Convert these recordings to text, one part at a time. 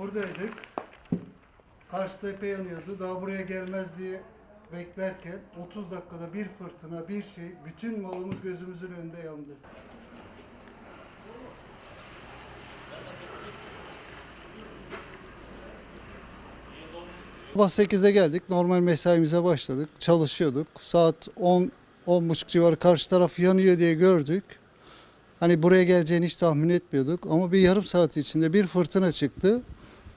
buradaydık. Karşı tepe yanıyordu. Daha buraya gelmez diye beklerken 30 dakikada bir fırtına, bir şey, bütün malımız gözümüzün önünde yandı. Sabah 8'de geldik. Normal mesaimize başladık. Çalışıyorduk. Saat 10 10.30 civarı karşı taraf yanıyor diye gördük. Hani buraya geleceğini hiç tahmin etmiyorduk. Ama bir yarım saat içinde bir fırtına çıktı.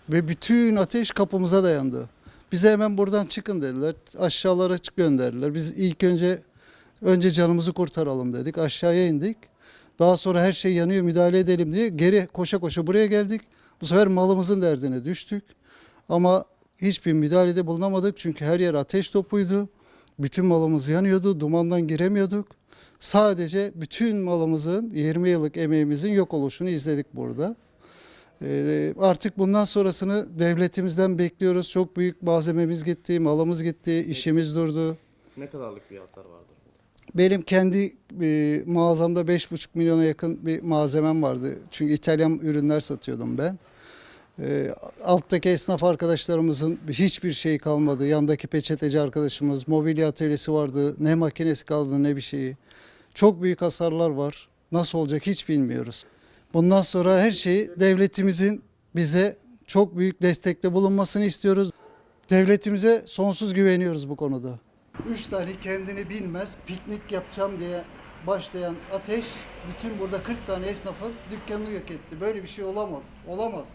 Ve bütün ateş kapımıza dayandı. Bize hemen buradan çıkın dediler. Aşağılara çık gönderdiler. Biz ilk önce önce canımızı kurtaralım dedik. Aşağıya indik. Daha sonra her şey yanıyor müdahale edelim diye geri koşa koşa buraya geldik. Bu sefer malımızın derdine düştük. Ama hiçbir müdahalede bulunamadık çünkü her yer ateş topuydu. Bütün malımız yanıyordu, dumandan giremiyorduk. Sadece bütün malımızın 20 yıllık emeğimizin yok oluşunu izledik burada. Ee, artık bundan sonrasını devletimizden bekliyoruz. Çok büyük malzememiz gitti, malımız gitti, işimiz durdu. Ne kadarlık bir hasar vardır? Benim kendi e, mağazamda 5,5 milyona yakın bir malzemem vardı. Çünkü İtalyan ürünler satıyordum ben. E, alttaki esnaf arkadaşlarımızın hiçbir şey kalmadı. Yandaki peçeteci arkadaşımız, mobilya atölyesi vardı. Ne makinesi kaldı ne bir şeyi. Çok büyük hasarlar var. Nasıl olacak hiç bilmiyoruz. Bundan sonra her şeyi devletimizin bize çok büyük destekte bulunmasını istiyoruz. Devletimize sonsuz güveniyoruz bu konuda. Üç tane kendini bilmez piknik yapacağım diye başlayan ateş bütün burada 40 tane esnafın dükkanını yok etti. Böyle bir şey olamaz. Olamaz.